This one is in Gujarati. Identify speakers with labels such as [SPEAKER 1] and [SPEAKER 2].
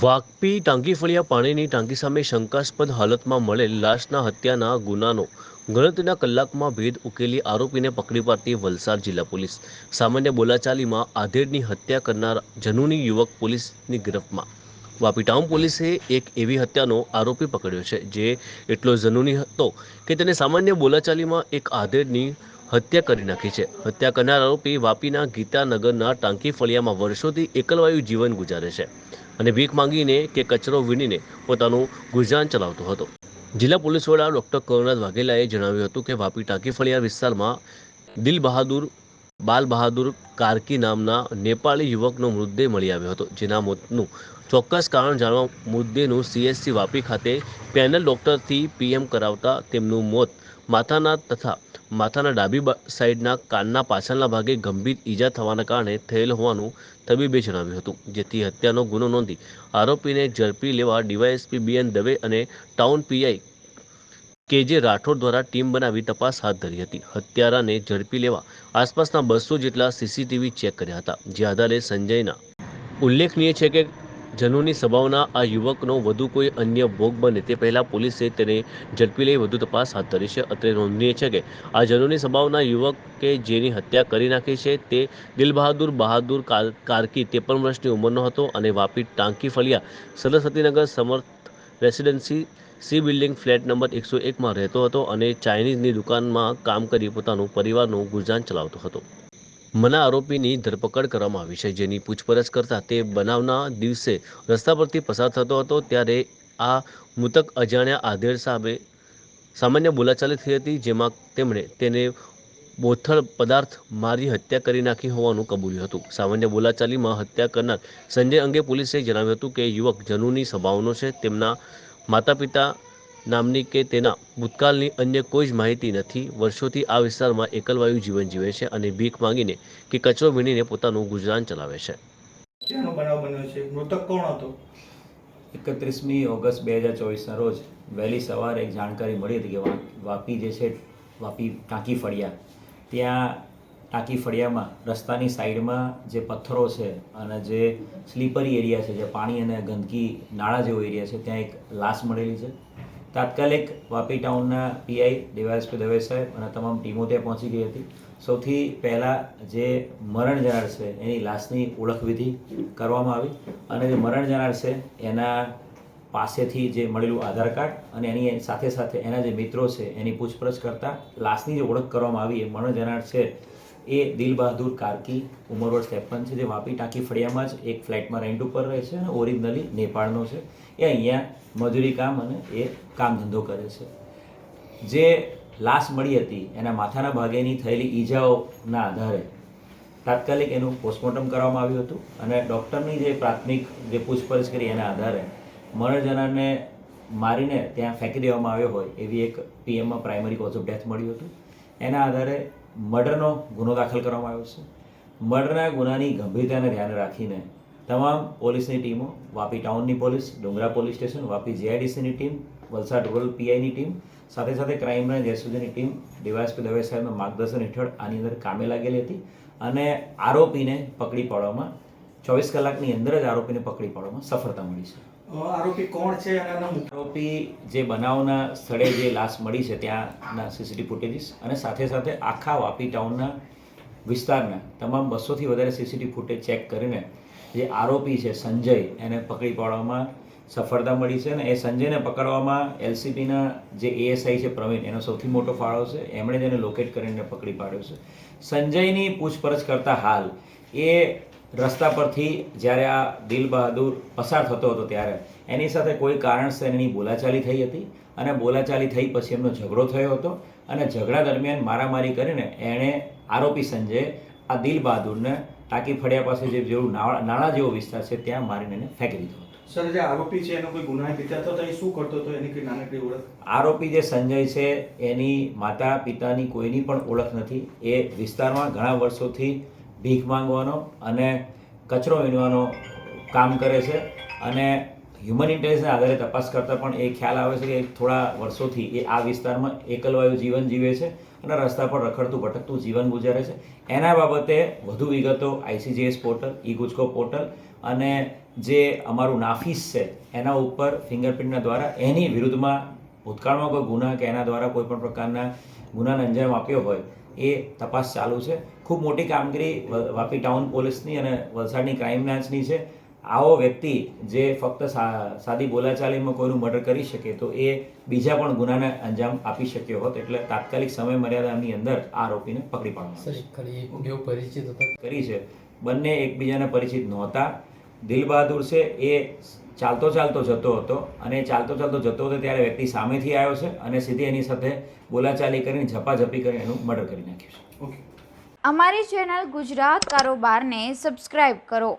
[SPEAKER 1] વાપી ટાંકી ફળિયા પાણીની ટાંકી સામે શંકાસ્પદ હાલતમાં મળેલ લાશના હત્યાના ગુનાનો ગણતરીના કલાકમાં ભેદ ઉકેલી આરોપીને પકડી પાડતી વલસાડ જિલ્લા પોલીસ. સામાન્ય બોલાચાલીમાં આધેડની હત્યા કરનાર જનુની યુવક પોલીસની ગિરફમાં. વાપી ટાઉન પોલીસે એક એવી હત્યાનો આરોપી પકડ્યો છે, જે એટલો જનુની હતો કે તેને સામાન્ય બોલાચાલીમાં એક આધેડની હત્યા કરી નાખી છે. હત્યા કરનાર આરોપી વાપીના ગીતાનગરના ટાંકી ફળિયામાં વર્ષોથી એકલવાયુ જીવન ગુજારે છે. અને ભીખ માંગીને કે કચરો વીણીને પોતાનું ગુજરાન ચલાવતો હતો. જિલ્લા પોલીસ વડા ડૉક્ટર કરુણાથ વાઘેલાએ જણાવ્યું હતું કે વાપી ટાંકી ફળિયા વિસ્તારમાં દિલ બહાદુર, બાલ બહાદુર કારકી નામના નેપાળી યુવકનો મૃતદેહ મળી આવ્યો હતો, જેના મોતનું ચોક્કસ કારણ જાણવા મુદ્દેનું સીએસસી વાપી ખાતે પેનલ ડૉક્ટરથી પીએમ કરાવતા તેમનું મોત માથાના તથા માથાના ડાબી સાઈડના કાનના પાછળના ભાગે ગંભીર ઈજા થવાના કારણે થયેલ હોવાનું તબીબે જણાવ્યું હતું, જેથી હત્યાનો ગુનો નોંધી આરોપીને ઝડપી લેવા ડીવાયએસપી બીએન દવે અને ટાઉન પીઆઈ કે જે રાઠોડ દ્વારા ટીમ બનાવી તપાસ હાથ ધરી હતી. હત્યારાને ઝડપી લેવા આસપાસના બસો જેટલા સીસીટીવી ચેક કર્યા હતા, જે આધારે સંજયના. ઉલ્લેખનીય છે કે જનુની સભાવના આ યુવકનો વધુ કોઈ અન્ય ભોગ બને તે પહેલાં પોલીસે તેને ઝડપી લઈ વધુ તપાસ હાથ ધરી છે. અત્રે નોંધનીય છે કે આ જનુની સ્વભાવના યુવકે જેની હત્યા કરી નાખી છે તે દિલબહાદુર બહાદુર કાર- કાર્કી ત્રેપન વર્ષની ઉંમરનો હતો અને વાપી ટાંકી ફળિયા Saraswatinagar Samarth residency C building flat number એકસો એકમાં રહેતો હતો અને ચાઇનીઝની દુકાનમાં કામ કરી પોતાનું પરિવારનું ગુજરાન ચલાવતો હતો. મના આરોપીની ધરપકડ કરવામાં આવી છે. જેની પૂછપરછ કરતાં તે બનાવના દિવસે રસ્તા પરથી પસાર થતો હતો ત્યારે આ મૃતક અજાણ્યા આધેડ સામે સામાન્ય બોલાચાલી થઈ હતી, જેમાં તેમણે તેને બોથળ પદાર્થ મારી હત્યા કરી નાખી હોવાનું કબૂલ્યું હતું. સામાન્ય બોલાચાલીમાં હત્યા કરનાર સંજય અંગે પોલીસે જણાવ્યું હતું કે યુવક જનુની સ્વભાવનો છે. તેમના માતા પિતા નામની કે તેના ભૂતકાળની અન્ય કોઈ જ માહિતી નથી. વર્ષોથી આ વિસ્તારમાં એકલવાયુ જીવન જીવે છે અને ભીખ માંગીને કે કચરો વીણીને પોતાનું ગુજરાન ચલાવે છે.
[SPEAKER 2] હત્યાનો બનાવ બન્યો છે? મૃતક કોણ હતો?
[SPEAKER 3] એકત્રીસમી ઓગસ્ટ બે હજાર ચોવીસના રોજ વહેલી સવારે એક જાણકારી મળી હતી કે વાપી જે છે વાપી ટાંકી ફળિયા. ત્યાં ટાંકી ફળિયામાં રસ્તાની સાઈડમાં જે પથ્થરો છે અને જે સ્લીપરી એરિયા છે જે પાણી અને ગંદકી નાળા જેવો એરિયા છે ત્યાં એક લાશ મળેલી છે. તાત્કાલિક વાપી ટાઉનના પીઆઈ ડીવાયએસપી દવે સાહેબ અને તમામ ટીમો ત્યાં પહોંચી ગઈ હતી. સૌથી પહેલાં જે મરણ જનાર છે, એની લાશની ઓળખવિધિ કરવામાં આવી અને જે મરણ જનાર છે, એના પાસેથી જે મળેલું આધાર કાર્ડ અને એની સાથે સાથે એના જે મિત્રો છે, એની પૂછપરછ કરતાં લાશની જે ઓળખ કરવામાં આવી, એ મરણ જનાર છે, એ દિલ બહાદુર કાર્કી ઉમર વર્ષ ત્રેપન છે, જે વાપી ટાંકી ફળિયામાં જ એક ફ્લેટમાં રેન્ટ ઉપર રહે છે અને ઓરિજિનલી નેપાળનો છે. એ અહીંયા મજૂરી કામ અને એ કામ ધંધો કરે છે. જે લાશ મળી હતી, એના માથાના ભાગેની થયેલી ઈજાઓના આધારે તાત્કાલિક એનું પોસ્ટમોર્ટમ કરવામાં આવ્યું હતું અને ડૉક્ટરની જે પ્રાથમિક જે પૂછપરછ કરી એના આધારે મરણજનાને મારીને ત્યાં ફેંકી દેવામાં આવ્યો હોય એવી એક પીએમમાં પ્રાઇમરી કોઝ ઓફ ડેથ મળ્યું હતું. એના આધારે મર્ડરનો ગુનો દાખલ કરવામાં આવ્યો છે. મર્ડરના ગુનાની ગંભીરતાને ધ્યાને રાખીને તમામ પોલીસની ટીમો Vapi ટાઉનની police Dungra police station Vapi જીઆઈડીસીની team Valsad rural પીઆઈની ટીમ સાથે સાથે ક્રાઇમ બ્રાન્ચ એસઓજીની ટીમ ડીવાયએસપી દવે સાહેબના માર્ગદર્શન હેઠળ આની અંદર કામે લાગેલી હતી અને આરોપીને પકડી પાડવામાં ચોવીસ કલાકની અંદર જ આરોપીને પકડી પાડવામાં સફળતા મળી છે.
[SPEAKER 2] આરોપી કોણ છે
[SPEAKER 3] આરોપી જે બનાવના સ્થળે જે લાશ મળી છે ત્યાંના સીસીટીવી ફૂટેજીસ અને સાથે સાથે આખા વાપી ટાઉનના વિસ્તારના તમામ બસોથી વધારે સીસીટીવી ફૂટેજ ચેક કરીને જે આરોપી છે સંજય, એને પકડી પાડવામાં સફળતા મળી છે અને એ સંજયને પકડવામાં એલસીબીના જે એએસઆઈ છે પ્રવીણ, એનો સૌથી મોટો ફાળો છે. એમણે તેને લોકેટ કરીને પકડી પાડ્યો છે. સંજયની પૂછપરછ કરતા હાલ એ રસ્તા પરથી જ્યારે આ દિલ બહાદુર પસાર થતો હતો ત્યારે, એની સાથે કોઈ કારણસર એની બોલાચાલી થઈ હતી અને બોલાચાલી થઈ પછી એમનો ઝઘડો થયો હતો અને ઝઘડા દરમિયાન મારામારી કરીને એણે આરોપી સંજય આ દિલ બહાદુરને ટાંકી ફળિયા પાસે જે જેવું નાળા નાળા જેવો વિસ્તાર છે ત્યાં મારીને એને ફેંકી દીધો
[SPEAKER 2] સર જે આરોપી છે એનો કોઈ ગુનાહિત પિતા હતો એ શું કરતો હતો એની કઈ નાનકડી ઓળખ?
[SPEAKER 3] આરોપી જે સંજય છે એની માતા પિતાની કોઈની પણ ઓળખ નથી. એ વિસ્તારમાં ઘણા વર્ષોથી ભીખ માંગવાનો અને કચરો વીણવાનો કામ કરે છે અને હ્યુમન ઇન્ટેલિજન્સના આધારે તપાસ કરતાં પણ એ ખ્યાલ આવે છે કે થોડા વર્ષોથી એ આ વિસ્તારમાં એકલવાયુ જીવન જીવે છે. અને રસ્તા પર રખડતું ભટકતું જીવન ગુજારે છે. એના બાબતે વધુ વિગતો ICGS portal, e Gujco portal અને જે અમારું નાફીસ છે, એના ઉપર ફિંગરપ્રિન્ટના દ્વારા એની વિરુદ્ધમાં ભૂતકાળમાં કોઈ ગુના કે એના દ્વારા કોઈ પણ પ્રકારના ગુનાને અંજામ આપ્યો હોય, એ તપાસ ચાલુ છે. ખૂબ મોટી કામગીરી વાપી ટાઉન પોલીસની અને વલસાડની ક્રાઇમ બ્રાન્ચની છે. આવો વ્યક્તિ જે ફક્ત સા- સાદી બોલાચાલીમાં કોઈનું મર્ડર કરી શકે તો એ બીજા પણ ગુનાને અંજામ આપી શક્યો હોત એટલે તાત્કાલિક સમય મર્યાદાની અંદર આ આરોપીને પકડી
[SPEAKER 4] બે પરિચિત
[SPEAKER 3] કરી છે. બંને એકબીજાને પરિચિત નહોતા. દિલ બહાદુર છે એ ચાલતો ચાલતો જતો હતો અને ચાલતો ચાલતો જતો હતો ત્યારે વ્યક્તિ સામેથી આવ્યો છે અને સીધી એની સાથે બોલાચાલી કરીને ઝપાઝપી કરી એનું મર્ડર કરી નાખ્યું છે.
[SPEAKER 2] ઓકે
[SPEAKER 5] અમારી ચેનલ ગુજરાત કારોબારને સબસ્ક્રાઇબ કરો.